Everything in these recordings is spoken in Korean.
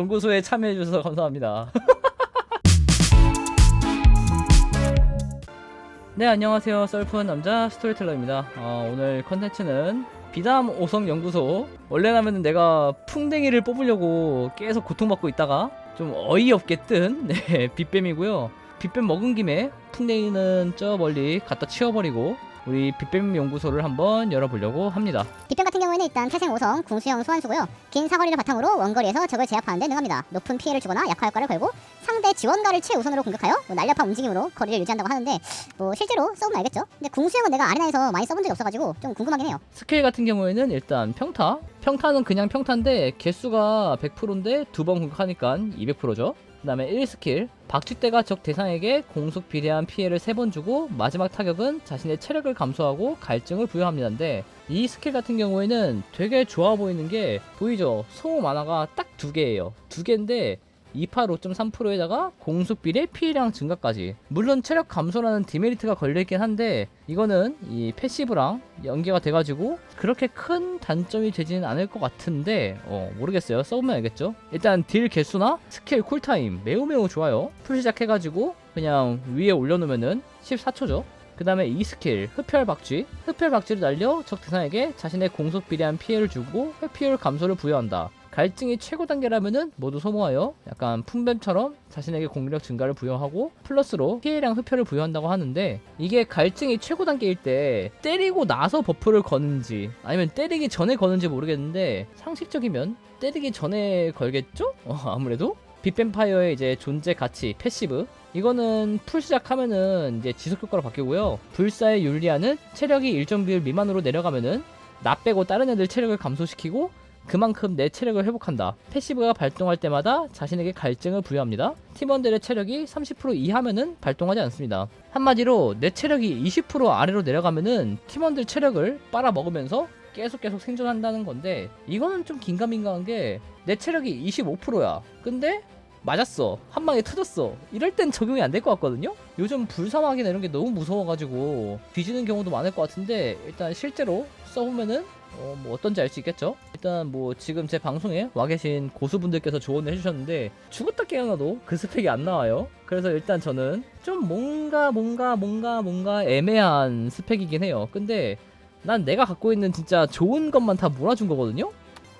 연구소에 참여해주셔서 감사합니다. 네 안녕하세요 썰프한 남자 스토리텔러입니다. 어, 오늘 컨텐츠는 비담 오성 연구소 원래라면 내가 풍뎅이를 뽑으려고 계속 고통받고 있다가 좀 어이없게 뜬 네, 빗뱀이고요. 빗뱀 먹은 김에 풍뎅이는 저 멀리 갖다 치워버리고 우리 빗뱀 연구소를 한번 열어보려고 합니다. 빗병 같은 경우에는 일단 태생 5성 궁수형 소환수고요. 긴 사거리를 바탕으로 원거리에서 적을 제압하는 데 능합니다. 높은 피해를 주거나 약화 효과를 걸고 상대 지원가를 최우선으로 공격하여 뭐 날렵한 움직임으로 거리를 유지한다고 하는데 뭐 실제로 써보면 알겠죠. 근데 궁수형은 내가 아레나에서 많이 써본 적이 없어가지고 좀 궁금하긴 해요. 스킬 같은 경우에는 일단 평타. 평타는 그냥 평타인데 개수가 100%인데 두 번 공격하니까 200%죠. 그 다음에 1스킬 박쥐대가 적 대상에게 공속 비례한 피해를 3번 주고 마지막 타격은 자신의 체력을 감소하고 갈증을 부여합니다인데 이 스킬 같은 경우에는 되게 좋아 보이는 게 보이죠? 소모 만화가 딱 두 개예요. 두 개인데 28 5.3%에다가 공속 비례 피해량 증가까지. 물론 체력 감소라는 디메리트가 걸려있긴 한데 이거는 이 패시브랑 연계가 돼가지고 그렇게 큰 단점이 되지는 않을 것 같은데 어 모르겠어요. 써보면 알겠죠? 일단 딜 개수나 스킬 쿨타임 매우 매우 좋아요. 풀 시작해가지고 그냥 위에 올려놓으면은 14초죠. 그 다음에 이 스킬 흡혈 박쥐. 흡혈 박쥐를 날려 적 대상에게 자신의 공속 비례한 피해를 주고 회피율 감소를 부여한다 갈증이 최고 단계라면은 모두 소모하여 약간 품뱀처럼 자신에게 공격 증가를 부여하고 플러스로 피해량 흡혈을 부여한다고 하는데 이게 갈증이 최고 단계일 때 때리고 나서 버프를 거는지 아니면 때리기 전에 거는지 모르겠는데 상식적이면 때리기 전에 걸겠죠? 어, 아무래도 빅뱀파이어의 이제 존재 가치 패시브 이거는 풀 시작하면은 이제 지속 효과로 바뀌고요. 불사의 윤리하는 체력이 일정 비율 미만으로 내려가면은 나 빼고 다른 애들 체력을 감소시키고 그만큼 내 체력을 회복한다. 패시브가 발동할 때마다 자신에게 갈증을 부여합니다. 팀원들의 체력이 30% 이하면은 발동하지 않습니다. 한마디로 내 체력이 20% 아래로 내려가면은 팀원들 체력을 빨아먹으면서 계속 계속 생존한다는 건데 이거는 좀 긴가민가한 게 내 체력이 25%야. 근데 맞았어. 한 방에 터졌어. 이럴 땐 적용이 안 될 것 같거든요? 요즘 불사막이나 이런 게 너무 무서워가지고 뒤지는 경우도 많을 것 같은데 일단 실제로 써보면은 어, 뭐 어떤지 알 수 있겠죠? 일단 뭐 지금 제 방송에 와 계신 고수분들께서 조언을 해주셨는데 죽었다 깨어나도 그 스펙이 안 나와요. 그래서 일단 저는 좀 뭔가 뭔가 뭔가 뭔가 애매한 스펙이긴 해요. 근데 난 내가 갖고 있는 진짜 좋은 것만 다 몰아준 거거든요?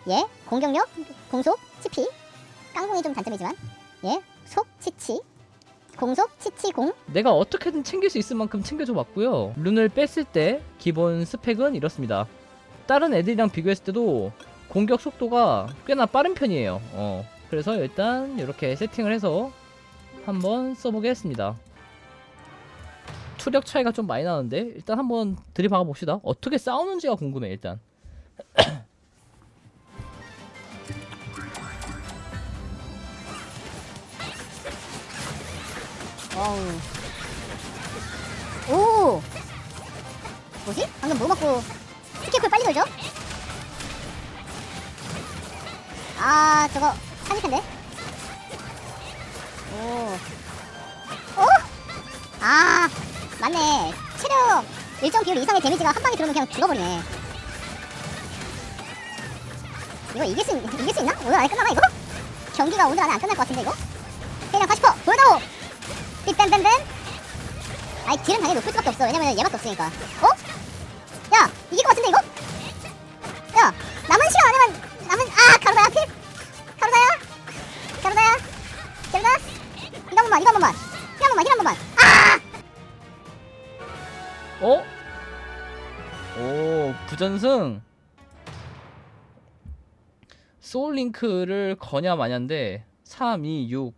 예, 공격력, 공속, 치피, 깡공이 좀 단점이지만 예, 속, 치치, 공속, 치치, 공, 내가 어떻게든 챙길 수 있을 만큼 챙겨줘 봤고요. 룬을 뺐을 때 기본 스펙은 이렇습니다. 다른 애들이랑 비교했을 때도 공격 속도가 꽤나 빠른 편이에요. 어. 그래서 일단 이렇게 세팅을 해서 한번 써보겠습니다. 투력 차이가 좀 많이 나는데 일단 한번 들이박아 봅시다. 어떻게 싸우는지가 궁금해 일단. 어우. 오! 뭐지? 방금 뭐 먹고 스킬쿨 빨리 돌죠? 아, 저거 한입한데? 오. 오! 아, 맞네. 체력 일정 비율 이상의 데미지가 한 방에 들어오면 그냥 죽어버리네. 이거 이길 수, 있- 이길 수 있나? 오늘 안에 끝나나, 이거? 경기가 오늘 안에 안 끝날 것 같은데, 이거? 그냥 80% 보여다오! 삐땀땀땀 아이 딜은 당연히 높을 수밖에 없어 왜냐면 얘밖에 없으니까 어? 전승. 소울링크를 거냐 마냐인데 3, 2, 6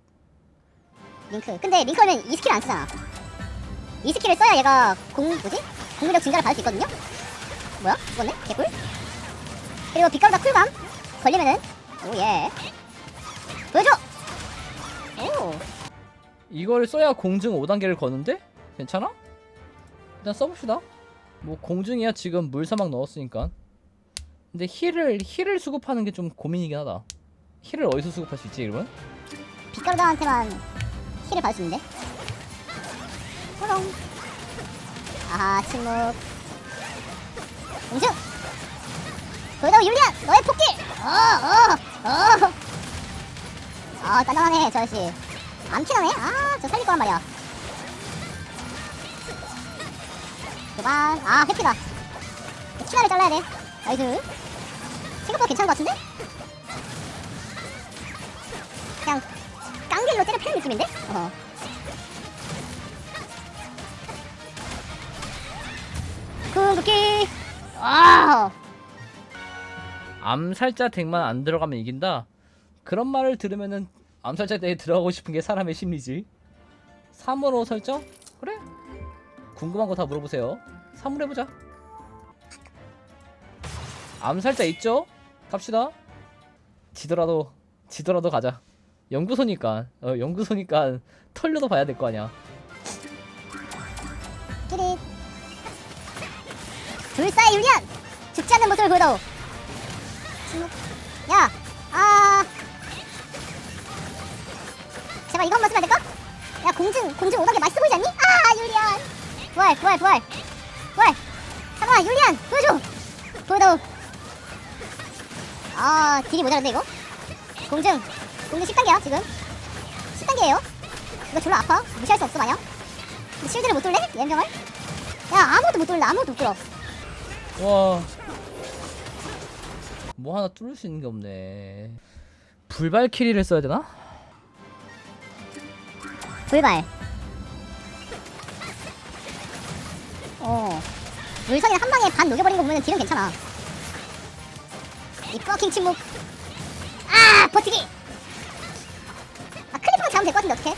링크. 근데 링크면 이 스킬 안 쓰잖아. 이 스킬을 써야 얘가 공 뭐지? 공격력 증가를 받을 수 있거든요? 뭐야? 죽었네? 개꿀? 그리고 빛가루다 쿨감 걸리면은 오예. 보여줘! 오. 이걸 써야 공증 5단계를 거는데? 괜찮아? 일단 써봅시다 뭐 공증이야? 지금 물사막 넣었으니까. 근데 힐을 힐을 수급하는 게 좀 고민이긴 하다. 힐을 어디서 수급할 수 있지 이러면? 빛가루다한테만 힐을 받을 수 있는데? 호롱. 아하 침묵. 공중 보여다오 율리안 너의 폭기 어어어. 아 단단하네 저 아저씨 안 피나네? 아저 살릴 거란 말이야 도발 아 회피다 치마를 잘라야 돼 나이스 생각보다 괜찮은 것 같은데? 그냥 깡길로 때려 패는 느낌인데? 어허. 궁극기 아 암살자 덱만 안 들어가면 이긴다. 그런 말을 들으면은 암살자 덱에 들어가고 싶은 게 사람의 심리지. 3으로 설정? 그래? 궁금한 거 다 물어보세요. 3으로 해보자. 암살자 있죠? 갑시다. 지더라도 지더라도 가자. 연구소니까 어 연구소니까 털려도 봐야 될 거 아니야. 끼릿 불사의 유리안 죽지 않는 모습을 보여다오 야! 아 제발 이거 한 번 쓰면 안 될까? 야 공증 공증 오각에 맛있어 보이지 않니? 아 유리안 부활 부활 부활 부활 잠깐만 유리안 보여줘 보여다오 아 딜이 모자란데 이거? 공증 공증 10단계야 지금 10단계예요 이거 졸라 아파 무시할 수 없어 마냥 실드를 못 돌래? 연병을? 야 아무것도 못 돌려 아무것도 못 돌어 와. 뭐 하나 뚫을 수 있는 게 없네. 불발 키리를 써야 되나? 불발 어. 물선이 한 방에 반 녹여버린 거 보면 딜은 괜찮아. 이 퍼킹 침묵. 아 버티기! 아 클리프만 잡으면 될 것 같은데 어떻게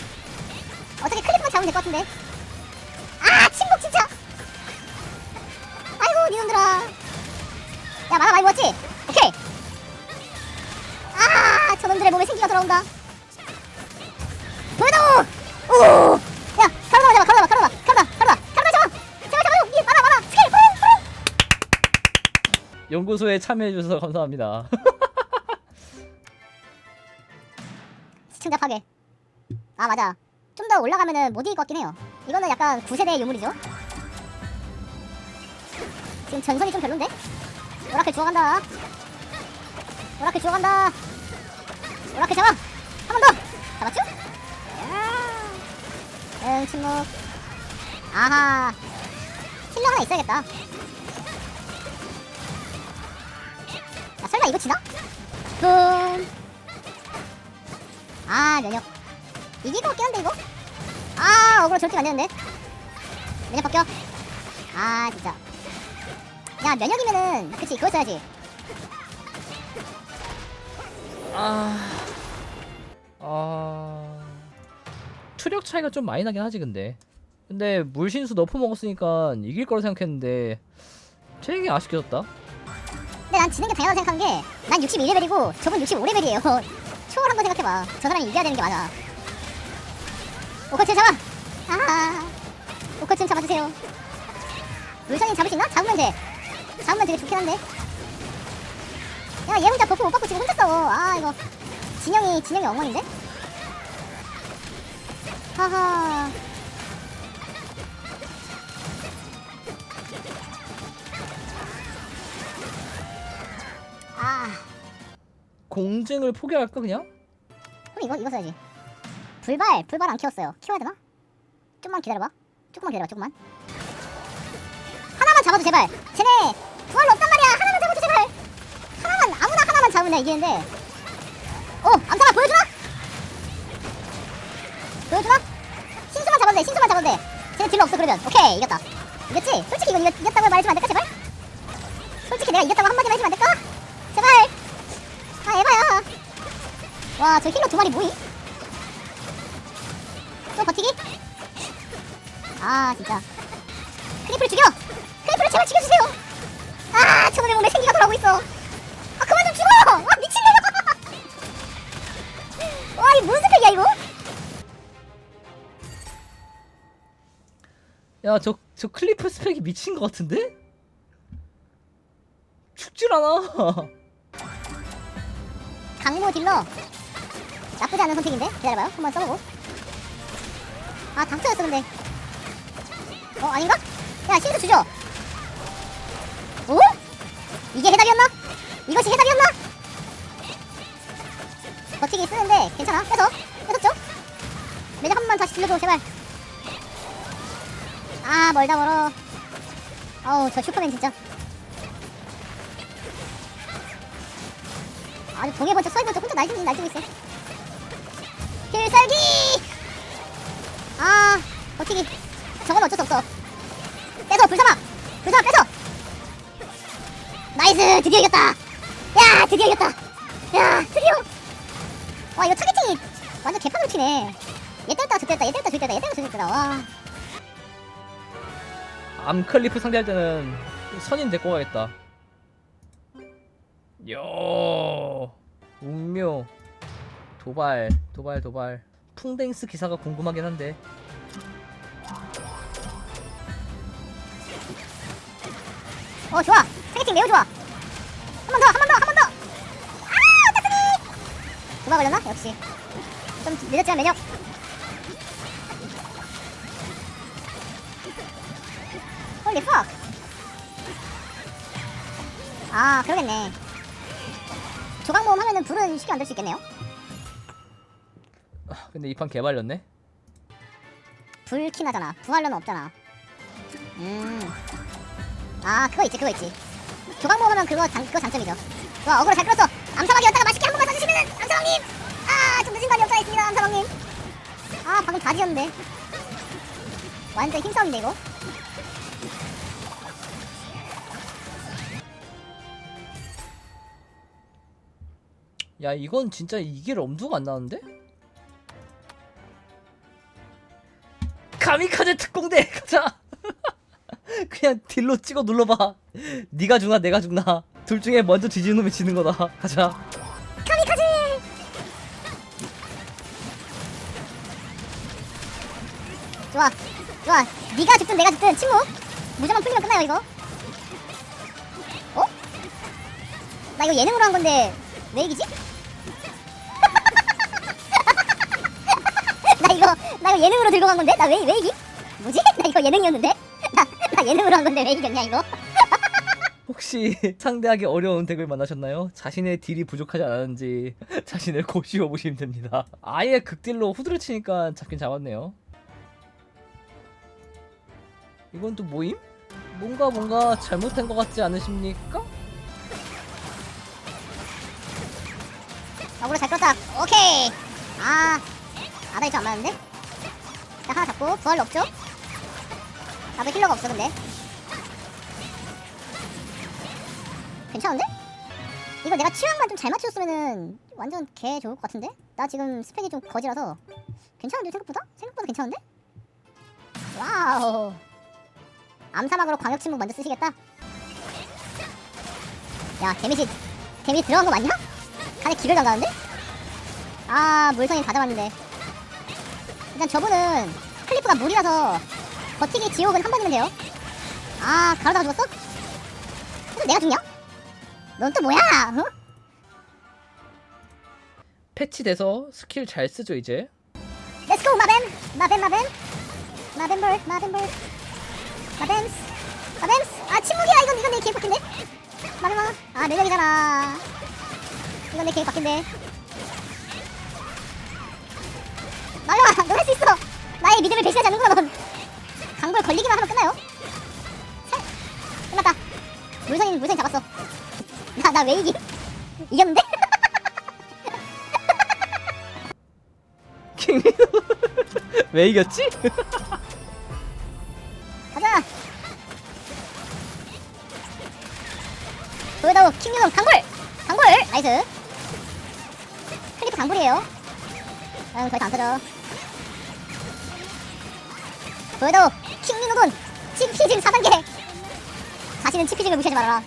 어떻게 클리프만 잡으면 될 것 같은데. 아 침묵 진짜! 아이고 니놈들아. 야 만화 많이 모았지? 오케이. 아 저놈들의 몸에 생기가 돌아온다. 보여도 오! 야, 연구소에 참여해 주셔서 감사합니다. 시청자 파괴. 아, 맞아. 좀 더 올라가면은 못 이길 것 같긴 해요. 이거는 약간 9세대의 유물이죠. 지금 전선이 좀 별론데? 오라클 주워간다. 오라클 주워간다. 오라클 잡아! 한 번 더! 잡았죠? 응, 침묵. 아하. 힐러 하나 있어야겠다. 설마 이거 지나? 뿜. 아, 면역. 이길 것 같긴 한데, 이거? 아, 어그로 저렇게 만드는데? 면역 벗겨. 아, 진짜. 야, 면역이면은, 그치, 그거 써야지. 아. 아. 투력 차이가 좀 많이 나긴 하지 근데. 근데 물신수 너프 먹었으니까 이길 거라 생각했는데 되게 아쉽게 졌다. 근데 난 지는 게 당연하다 생각한 게, 난 62레벨이고, 저분 65레벨이에요. 초월한 거 생각해봐. 저 사람이 이겨야 되는 게 맞아. 오커츠 잡아! 아하. 오커츠는 잡아주세요. 물선이 잡을 수 있나? 잡으면 돼. 잡으면 되게 좋긴 한데. 야, 얘 혼자 버프 못 받고 지금 혼자 싸워. 아, 이거. 진영이, 진영이 엉망인데? 하하. 공증을 포기할까 그냥? 그럼 이거 이거 써야지. 불발 불발 안 키웠어요. 키워야 되나? 좀만 기다려봐. 조금만 기다려. 조금만. 하나만 잡아도 제발. 쟤네 부활 없단 말이야. 하나만 잡아도 제발. 하나만 아무나 하나만 잡으면 이기는데. 어 암사가 보여주나? 보여주나? 신수만 잡아도 돼. 신수만 잡아도 돼. 쟤네 딜러 없어 그러면. 오케이 이겼다. 이겼지? 솔직히 이건 이겼, 이겼다고 말해주면 안 될까 제발? 솔직히 내가 이겼다고 한마디만 해주면 안 될까? 와, 저 힐러 두 마리 뭐이? 또 버티기? 아, 진짜. 크리프를 죽여! 크리프를 제발 죽여주세요! 아, 저놈의 몸에 생기가 돌아오고 있어. 아, 그만 좀 죽어! 와, 미친놈아! 와, 이거 무슨 스펙이야, 이거? 야 저 저 클리프 스펙이 미친 것 같은데? 죽질 않아. 강모 딜러. 나쁘지 않은 선택인데? 기다려봐요. 한번 써보고. 아, 당초였어, 근데. 어, 아닌가? 야, 실드 주죠? 오? 이게 해답이었나? 이것이 해답이었나? 버티기 쓰는데 괜찮아. 뺏어 뺏었죠? 매력 한 번만 다시 질러줘 제발 아 멀다 멀어 어우 저 슈퍼맨 진짜 아주 동해 번쩍 서해 번쩍 혼자 날뛰고 있 날뛰고 있어 필살기! 아 버티기. 저건 어쩔 수 없어. 뺏어 불사막 불사막 뺏어 나이스! 드디어 이겼다! 야 드디어 이겼다! 야 드디어! 와 이거 타겟팅이 완전 개판으로 튀네. 얘 때렸다 저 때렸다 얘 때렸다 저 때렸다 얘 때렸다 와. 암클리프 상대할 때는 선인 데리고 가겠다. 요 운묘 도발 도발 도발. 풍뎅스 기사가 궁금하긴 한데. 어 좋아. 타겟팅 매우 좋아. 한 번 더 한 번 더 한 번더. 아 따뜻해 누가 걸렸나? 역시. 좀 늦었지만 매력. 홀리 퍽. 아 그러겠네. 조각 모음 하면은 불은 쉽게 만들 수 있겠네요. 아, 근데 이 판 개발렸네. 불킨 하잖아. 부활러는 없잖아. 음 아 그거 있지 그거 있지. 조각 하면 그거 장, 그거 장점이죠. 와 어그로 잘 끌었어. 암사막이었다가 맛있게 한 번만 던지시면은 암사막님! 아좀 늦은 감이 없지 않습니다 암사막님. 아 방금 다 지었는데. 완전 힘싸움인데 이거? 야 이건 진짜 이길 엄두가 안 나는데? 가미카제 특공대 가자. 그냥 딜로 찍어 눌러봐. 네가 죽나 내가 죽나 둘 중에 먼저 뒤지는 놈이 지는 거다. 가자. 카미카제 좋아 좋아 네가 죽든 내가 죽든 침묵 무조건 풀리면 끝나요 이거 어? 나 이거 예능으로 한 건데 왜 이기지? 나 이거 나 이거 예능으로 들고 간 건데 나 왜 왜 이기? 뭐지? 나 이거 예능이었는데? 나, 나 예능으로 한 건데 왜 이겼냐 이거? 혹시 상대하기 어려운 덱을 만나셨나요? 자신의 딜이 부족하지 않았는지 자신을 고시해 보시면 됩니다. 아예 극딜로 후드를 치니까 잡긴 잡았네요. 이건 또 뭐임? 뭔가 뭔가 잘못된 것 같지 않으십니까? 어그로 잘 끌었다 오케이 아 아다리 좀안 맞는데? 자 하나 잡고 부활로 없죠? 나도 힐러가 없어 근데 괜찮은데? 이거 내가 취향만 좀 잘 맞췄으면은 완전 개 좋을 것 같은데? 나 지금 스펙이 좀 거지라서 괜찮은데 생각보다? 생각보다 괜찮은데? 와우 암사막으로 광역 침묵 먼저 쓰시겠다? 야 데미지 데미지 들어간 거 맞냐? 간에 기를 당가는데? 아 물성이 다 잡았는데 일단 저분은 클리프가 물이라서 버티기 지옥은 한 번이면 돼요. 아 가로다가 죽었어? 그래서 내가 죽냐? 넌 또 뭐야? 어? 패치돼서 스킬 잘 쓰죠 이제. 렛츠고 마뱀 마뱀 마뱀 마뱀볼 마뱀볼! 마뱀스 마뱀스 아 침묵이야! 이건 이건 내 계획 바뀐데? 마뱀아 아 매력이잖아. 이건 내 계획 바뀐데 마뱀아 넌할 수 있어. 나의 믿음을 배신하지 않는구나 넌. 강볼 걸리기만 하면 끝나요. 살. 끝났다. 물선이 물선이 잡았어. 나 나 왜 이기? 이겼는데? 왜 이겼지? 가자. 보여다오 킹유놈 강골 강골 나이스. 클리프 강골이에요. 응 거의 다안 터져 보여다오 킹유놈은 치피징 4단계 자신은 치피징을 무시하지 말아라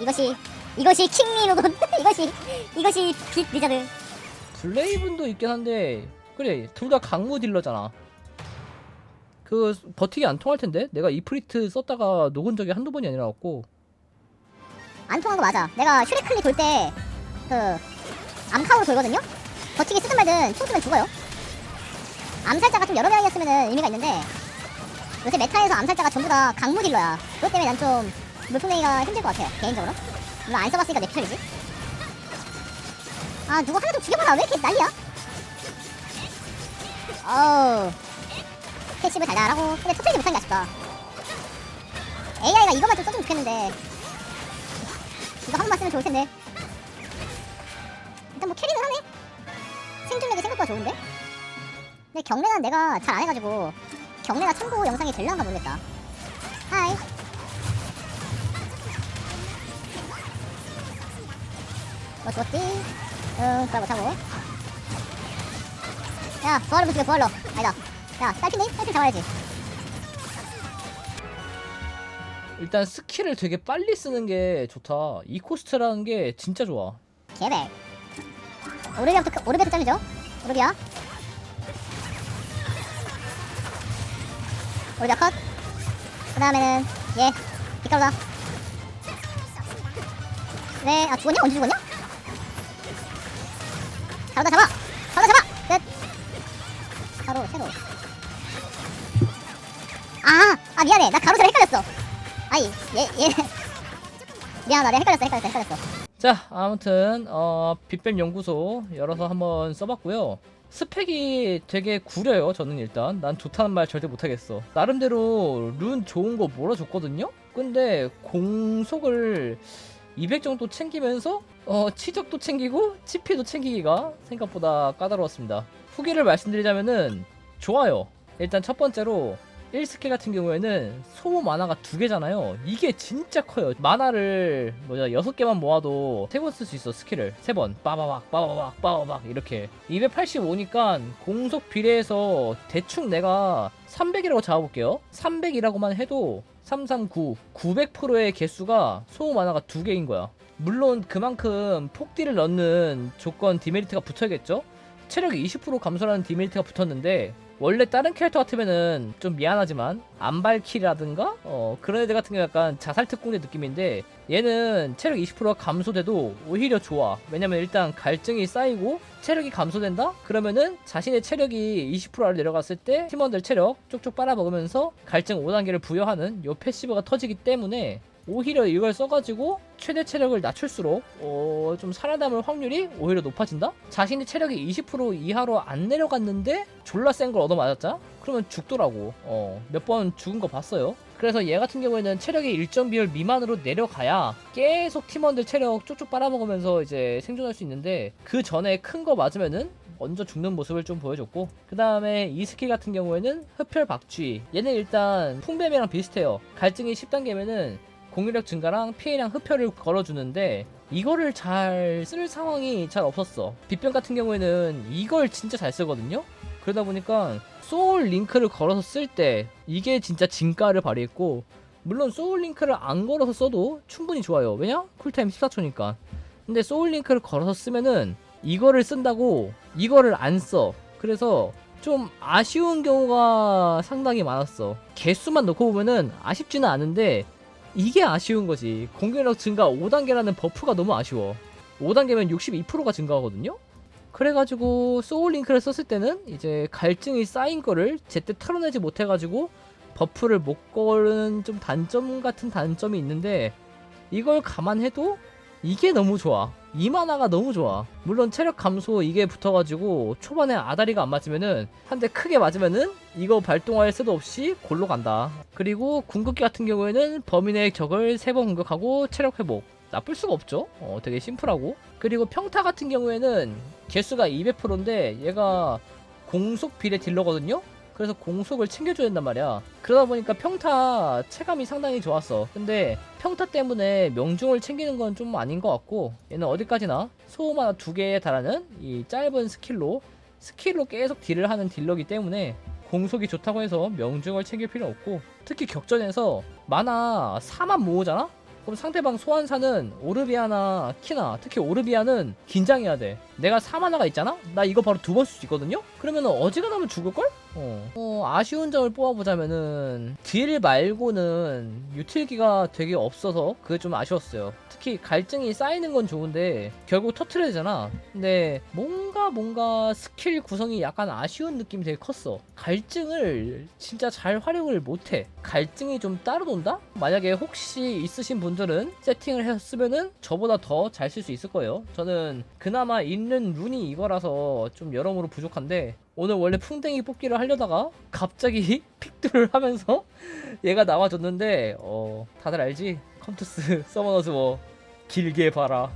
이것이 이것이 킹리노돈 이것이 이것이 빛 리자드 블레이븐도 있긴 한데 그래 둘 다 강무 딜러잖아. 그 버티기 안 통할 텐데 내가 이프리트 썼다가 녹은 적이 한두 번이 아니라 갖고 안 통한 거 맞아. 내가 슈레클리 돌 때 그 암카우로 돌거든요. 버티기 쓰든 말든 총 쓰면 죽어요. 암살자가 좀 여러 명이었으면 의미가 있는데 요새 메타에서 암살자가 전부 다 강무 딜러야. 그것 때문에 난 좀 물풍내기가 힘들 것 같아요. 개인적으로. 물론 안 써봤으니까 내 피셜이지. 아 누구 하나 좀 죽여봐라. 왜 이렇게 난리야? 어우 패시브 달달하고 근데 투팩이 못한 게 아쉽다 AI가 이것만 좀 써주면 좋겠는데 이거 한 번만 쓰면 좋을 텐데 일단 뭐 캐리는 하네 생존력이 생각보다 좋은데 근데 경례는 내가 잘 안 해가지고 경례가 참고 영상이 될랑가 모르겠다. 하이. 뭐 죽었지? 응 그걸 못하고 야 부활로 붙이게 부활로. 아니다. 야 딸피니? 딸피 잡아야지. 일단 스킬을 되게 빨리 쓰는 게 좋다. 이 코스트라는 게 진짜 좋아. 개백. 오르비아부터 오르비아부터 잘리죠? 오르비아 오르비아 컷그 다음에는 얘 빗가루다 네아 죽었냐? 언제 죽었냐? 잡아다 잡아. 잡아다 잡아. 끝. 가로 세로 아, 아 미안해. 나 가로세로 헷갈렸어. 아이 얘 얘 미안하다. 내가 헷갈렸어 헷갈렸어 헷갈렸어. 자, 아무튼 어, 빗뱀 연구소 열어서 한번 써봤고요. 스펙이 되게 구려요. 저는 일단 난 좋다는 말 절대 못하겠어. 나름대로 룬 좋은 거 몰아줬거든요. 근데 공속을 200 정도 챙기면서 어, 치적도 챙기고 치피도 챙기기가 생각보다 까다로웠습니다. 후기를 말씀드리자면은 좋아요. 일단 첫 번째로 1스킬 같은 경우에는 소모 만화가 두 개잖아요. 이게 진짜 커요. 만화를 뭐냐 여섯 개만 모아도 세 번 쓸 수 있어 스킬을 세 번. 빠바박 빠바박 빠바박 이렇게 285니까 공속 비례해서 대충 내가 300이라고 잡아볼게요. 300이라고만 해도 339 900%의 개수가 소모 만화가 두 개인 거야. 물론 그만큼 폭딜을 넣는 조건 디메리트가 붙어야겠죠. 체력이 20% 감소라는 디메리트가 붙었는데 원래 다른 캐릭터 같으면은 좀 미안하지만 안발키라든가? 어 그런 애들 같은 경우 약간 자살 특공대 느낌인데 얘는 체력 20%가 감소돼도 오히려 좋아. 왜냐면 일단 갈증이 쌓이고 체력이 감소된다? 그러면은 자신의 체력이 20% 아래 내려갔을 때 팀원들 체력 쪽쪽 빨아먹으면서 갈증 5단계를 부여하는 요 패시브가 터지기 때문에 오히려 이걸 써가지고 최대 체력을 낮출수록 어, 좀 살아남을 확률이 오히려 높아진다? 자신의 체력이 20% 이하로 안 내려갔는데 졸라 센 걸 얻어맞았자? 그러면 죽더라고 어, 몇 번 죽은 거 봤어요 그래서 얘 같은 경우에는 체력이 일정 비율 미만으로 내려가야 계속 팀원들 체력 쪽쪽 빨아먹으면서 이제 생존할 수 있는데 그 전에 큰 거 맞으면은 먼저 죽는 모습을 좀 보여줬고 그 다음에 이 스킬 같은 경우에는 흡혈 박쥐 얘는 일단 풍뱀이랑 비슷해요 갈증이 10단계면은 공유력 증가랑 피해량 흡혈을 걸어주는데 이거를 잘 쓸 상황이 잘 없었어. 빗병 같은 경우에는 이걸 진짜 잘 쓰거든요. 그러다 보니까 소울 링크를 걸어서 쓸 때 이게 진짜 진가를 발휘했고 물론 소울 링크를 안 걸어서 써도 충분히 좋아요. 왜냐? 쿨타임 14초니까. 근데 소울 링크를 걸어서 쓰면은 이거를 쓴다고 이거를 안 써. 그래서 좀 아쉬운 경우가 상당히 많았어. 개수만 놓고 보면은 아쉽지는 않은데 이게 아쉬운 거지. 공격력 증가 5단계라는 버프가 너무 아쉬워. 5단계면 62%가 증가하거든요? 그래가지고 소울링크를 썼을 때는 이제 갈증이 쌓인 거를 제때 털어내지 못해가지고 버프를 못 거는 좀 단점 같은 단점이 있는데 이걸 감안해도 이게 너무 좋아. 이 만화가 너무 좋아. 물론 체력 감소 이게 붙어가지고 초반에 아다리가 안 맞으면은 한 대 크게 맞으면은 이거 발동할 새도 없이 골로 간다. 그리고 궁극기 같은 경우에는 내 적을 세번 공격하고 체력 회복. 나쁠 수가 없죠. 어, 되게 심플하고. 그리고 평타 같은 경우에는 개수가 200%인데 얘가 공속 비례 딜러거든요. 그래서 공속을 챙겨줘야 된단 말이야. 그러다 보니까 평타 체감이 상당히 좋았어. 근데 평타 때문에 명중을 챙기는 건 좀 아닌 것 같고 얘는 어디까지나 소음 하나 두 개에 달하는 이 짧은 스킬로 스킬로 계속 딜을 하는 딜러기 때문에 공속이 좋다고 해서 명중을 챙길 필요 없고 특히 격전에서 만화 4만 모으잖아? 그럼 상대방 소환사는 오르비아나 키나 특히 오르비아는 긴장해야 돼 내가 4만화가 있잖아? 나 이거 바로 두 번 쓸 수 있거든요? 그러면 어지간하면 죽을걸? 어. 어, 아쉬운 점을 뽑아보자면은 딜 말고는 유틸기가 되게 없어서 그게 좀 아쉬웠어요. 특히 갈증이 쌓이는 건 좋은데 결국 터트려야 되잖아. 근데 뭔가 뭔가 스킬 구성이 약간 아쉬운 느낌이 되게 컸어. 갈증을 진짜 잘 활용을 못해. 갈증이 좀 따로 논다? 만약에 혹시 있으신 분들은 세팅을 했으면은 저보다 더 잘 쓸 수 있을 거예요. 저는 그나마 있는 있는 룬이 이거라서 좀 여러모로 부족한데 오늘 원래 풍뎅이 뽑기를 하려다가 갑자기 픽들을 하면서 얘가 나와줬는데 어 다들 알지? 컴투스 서머너즈 뭐 길게 봐라